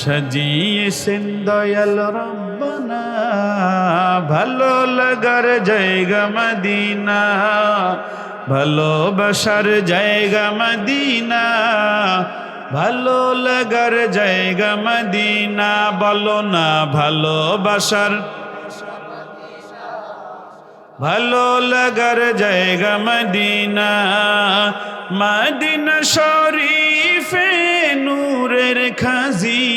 সাজিয়েছেন দয়াল রব্বানা, ভালো লাগার জায়গা মদিনা ভালোবাসার জায়গা মদিনা, ভালো লাগার জায়গা মদিনা, বলো না ভালোবাসার ভালো লাগার জায়গা মদিনা মদিনা শরীফে নূরের খাজিনা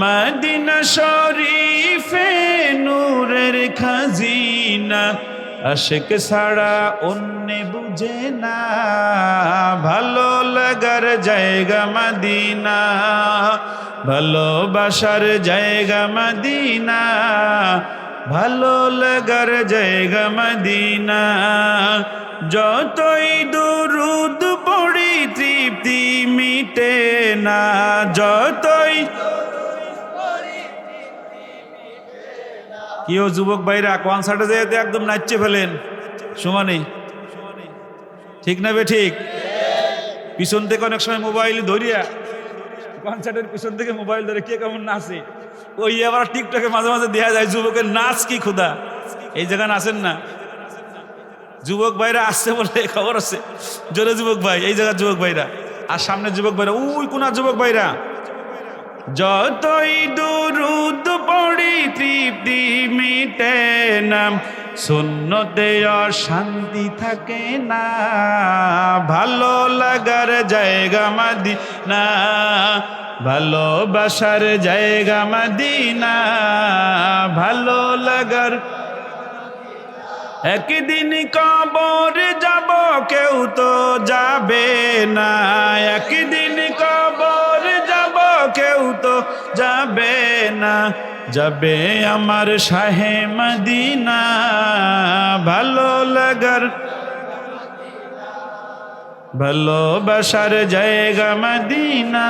মদিনা শরীফে নূরের খাজিনা। আশেক ছাড়া অন্য বুঝে না, ভালো লাগার জায়গা মদিনা। ভালোবাসার জায়গা মদিনা, ভালো লাগার জায়গা মদিনা। যতই দুরুদ পড়ি তৃপ্তি মিটে না যতই কেউ যুবক ভাইরা কনসার্টে যেতে একদম নাচছে ফেলেন। সমানে ঠিক না বে ঠিক? পিছন থেকে অনেক সময় মোবাইল ধরিয়া কনসার্টের পিছন থেকে মোবাইল ধরে কে কেমন নাচে? ওই আবার টিকটকে মাঝে মাঝে দেখা যায়, যুবকের নাচ কি খুদা এই জায়গা নাচেন না। যুবক ভাইরা আসছে বলে খবর আছে। জোরে যুবক ভাই, এই জায়গার যুবক ভাইরা। আর সামনে যুবক ভাইরা উই কোনা যুবক ভাইরা। যতই দুরুদ পড়ি, তৃপ্তি মিটে না। শূন্যতে অশান্তি থাকে না। ভালো লাগার জায়গা মাদিনা। ভালোবাসার জায়গা মাদিনা। ভালো লাগার একদিন কবর যাব, কেউ তো যাবে না। একদিন যাবে না, যাবে আমার শাহে মদিনা। ভালো লাগার ভালোবাসার জায়গা মদিনা।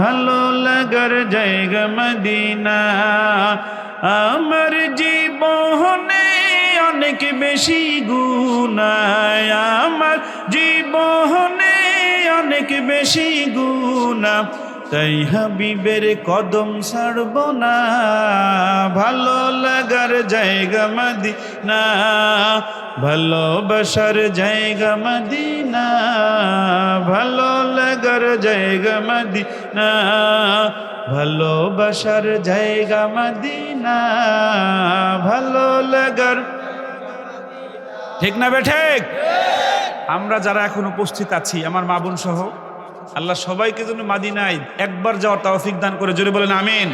ভালো লাগার জায়গা মদিনা। আমার জীবনে অনেক বেশি গুণায় আমার জীবনে অনেক বেশি গুণা তাই হাবিবের কদম ছাড়ব না। ভালো লাগার জায়গা মদিনা ভালোবাসার জায়গা মদিনা, ভালো লাগার জায়গা মদিনা ভালোবাসার জায়গা মদিনা, ভালো লাগার ঠিক না বে ঠিক? আমরা যারা এখন উপস্থিত আছি, আমার মা বোন সহ আল্লাহ সবাইকে যেন মাদিনায় একবার যাওয়ার তৌফিক দান করে। জোরে বলেন আমিন।